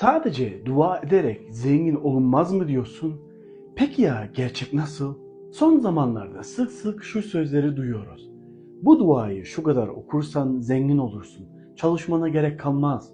Sadece dua ederek zengin olunmaz mı diyorsun? Peki ya gerçek nasıl? Son zamanlarda sık sık şu sözleri duyuyoruz. Bu duayı şu kadar okursan zengin olursun. Çalışmana gerek kalmaz.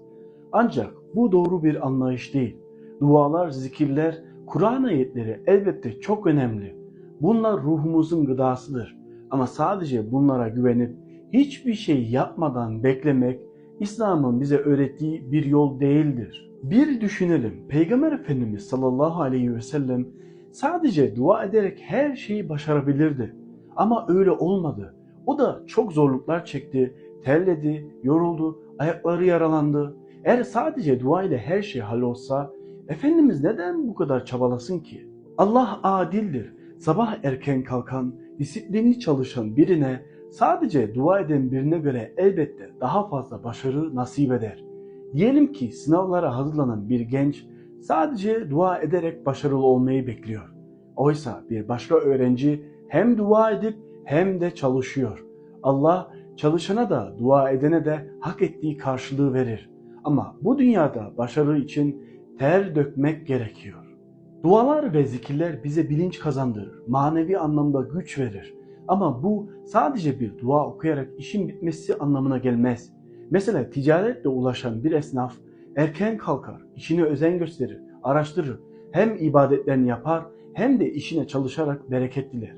Ancak bu doğru bir anlayış değil. Dualar, zikirler, Kur'an ayetleri elbette çok önemli. Bunlar ruhumuzun gıdasıdır. Ama sadece bunlara güvenip hiçbir şey yapmadan beklemek İslam'ın bize öğrettiği bir yol değildir. Bir düşünelim. Peygamber Efendimiz sallallahu aleyhi ve sellem sadece dua ederek her şeyi başarabilirdi. Ama öyle olmadı. O da çok zorluklar çekti, terledi, yoruldu, ayakları yaralandı. Eğer sadece dua ile her şey hallolsa Efendimiz neden bu kadar çabalasın ki? Allah adildir. Sabah erken kalkan, disiplinli çalışan birine sadece dua eden birine göre elbette daha fazla başarı nasip eder. Diyelim ki sınavlara hazırlanan bir genç sadece dua ederek başarılı olmayı bekliyor. Oysa bir başka öğrenci hem dua edip hem de çalışıyor. Allah çalışana da dua edene de hak ettiği karşılığı verir. Ama bu dünyada başarı için ter dökmek gerekiyor. Dualar ve zikirler bize bilinç kazandırır, manevi anlamda güç verir. Ama bu sadece bir dua okuyarak işin bitmesi anlamına gelmez. Mesela ticaretle ulaşan bir esnaf erken kalkar, işine özen gösterir, araştırır. Hem ibadetlerini yapar hem de işine çalışarak bereket diler.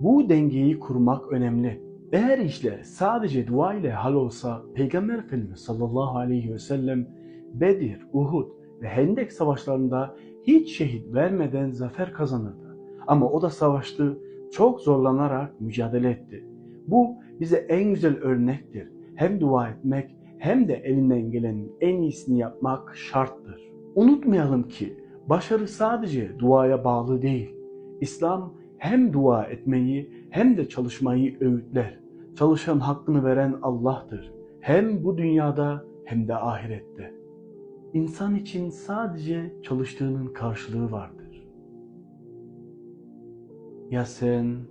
Bu dengeyi kurmak önemli. Eğer işler sadece dua ile hal olsa Peygamber Efendimiz sallallahu aleyhi ve sellem Bedir, Uhud ve Hendek savaşlarında hiç şehit vermeden zafer kazanırdı. Ama o da savaştı, çok zorlanarak mücadele etti. Bu bize en güzel örnektir. Hem dua etmek hem de elinden gelenin en iyisini yapmak şarttır. Unutmayalım ki başarı sadece duaya bağlı değil. İslam hem dua etmeyi hem de çalışmayı öğütler. Çalışan hakkını veren Allah'tır. Hem bu dünyada hem de ahirette. İnsan için sadece çalıştığının karşılığı vardır. Ya sen